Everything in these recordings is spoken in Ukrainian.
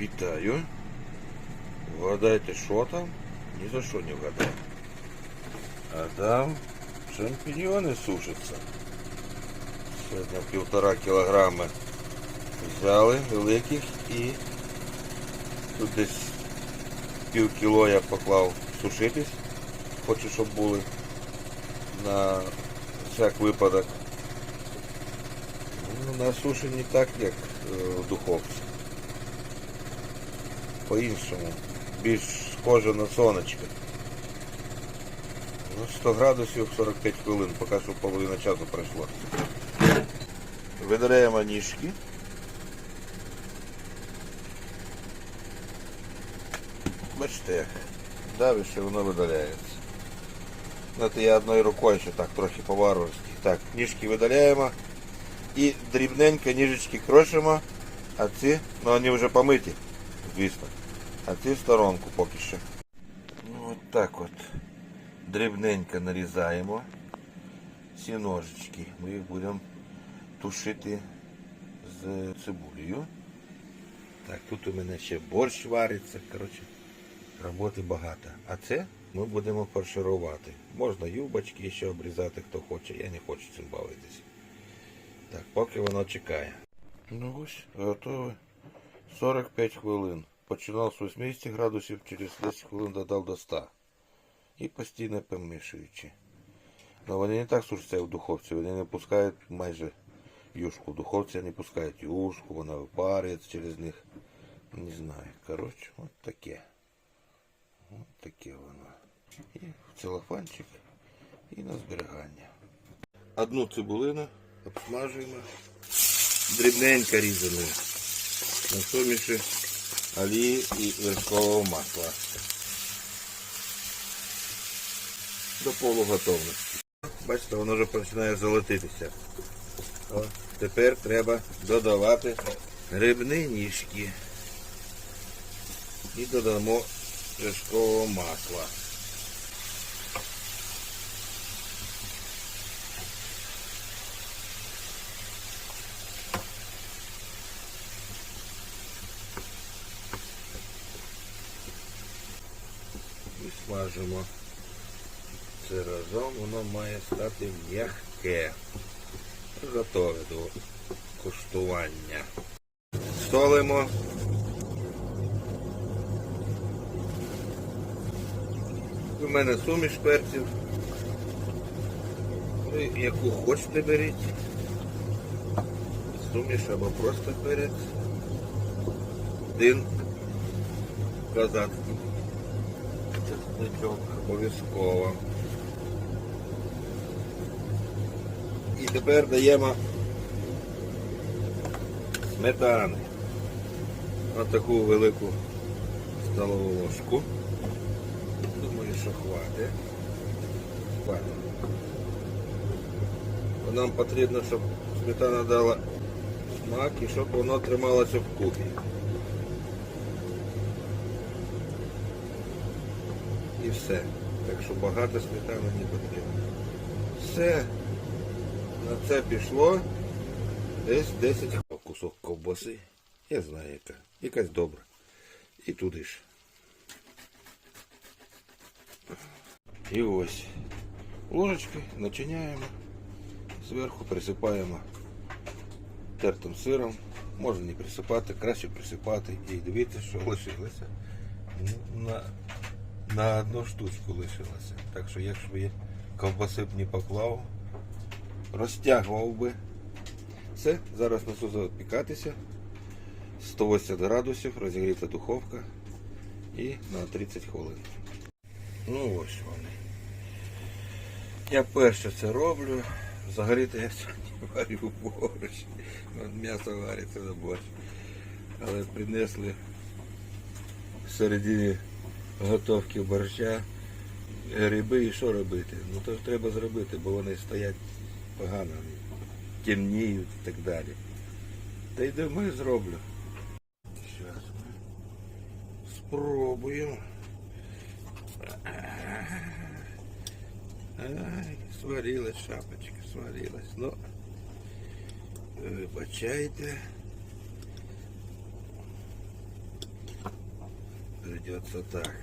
Вітаю. Вгадайте, що там? Ні за що не вгадаю. А там шампіньйони сушаться. Сьогодні півтора кілограми взяли великих і тут десь пів кіло я поклав сушитись. Хочу, щоб були на всяк випадок. Ну, на суші не так, як е, в духовці. По-іншому. Більш схоже на сонечко. Ну, 100 градусів 45 хвилин, поки що половина часу пройшло. Видаляємо ніжки. Бачите як. Давиш і воно видаляється. Ну, це я одною рукою ще так трохи по-варварськи. Так, ніжки видаляємо. І дрібненько ніжечки крошимо, а ці, ну вони вже помиті, звісно. А в сторонку поки що. Ну от так от. Дрібненько нарізаємо. Ці ножички. Ми їх будемо тушити з цибулею. Так, тут у мене ще борщ вариться. Коротше, роботи багато. А це ми будемо фарширувати. Можна юбочки ще обрізати, хто хоче. Я не хочу цим бавитись. Так, поки воно чекає. Ну ось, готове. 45 хвилин. Починав з 80 градусів, через 10 хвилин додав до 100. І постійно помішуючи. Ну вони не так сушаться в духовці, вони не пускають майже юшку. В духовці не пускають юшку, вона випарюється через них. Не знаю. Коротше, от таке. От таке воно. І в целофанчик, і на зберігання. Одну цибулину обсмажуємо дрібненько різаною на суміші олії і вершкового масла. До полуготовності. Бачите, воно вже починає золотитися. О, тепер треба додавати грибні ніжки. І додамо вершкового масла. І смажимо. Це разом воно має стати м'яке. Готове до куштування. Солимо. У мене суміш перців. Ви яку хочете беріть. Суміш або просто перець. Один козацький. Чесничок обов'язково. І тепер даємо сметани. Ось таку велику столову ложку. Думаю, що хватить. Хватить. Нам потрібно, щоб сметана дала смак і щоб воно трималося вкупі. І все. Так що багато сметани не потрібно. Все. На це пішло десь 10 кусок ковбаси. Я знаю яка. Якась добра. І туди ж. І ось. Ложечки начиняємо. Зверху присипаємо тертим сиром. Можна не присипати, краще присипати і дивіться, що лишилося. Ну, На, на одну штучку лишилося. Так що якщо я ковбаси б не поклав, розтягував би. Все, зараз несу запікатися. 180 градусів, розігріта духовка і на 30 хвилин. Ну ось вони. Я перше це роблю. Взагалі-то я сьогодні варю борщ. От М'ясо вариться на борщ. Але принесли в середині готовки борща гриби і що робити? Ну то ж треба зробити, бо вони стоять погано, темніють і так далі. Та й думаю, зроблю. Зараз спробуємо. Ай, сварилась шапочка, сварилась. Ну, вибачайте. І оце так.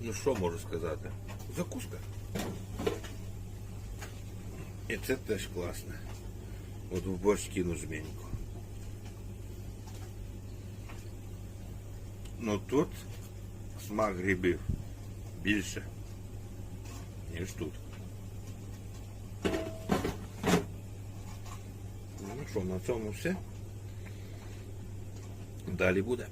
Ну що можу сказати? Закуска. І це теж класно. От в борщ кину жменьку. Ну тут смак грибів більше, Ніж тут. Ну що, на цьому все. Далі буде.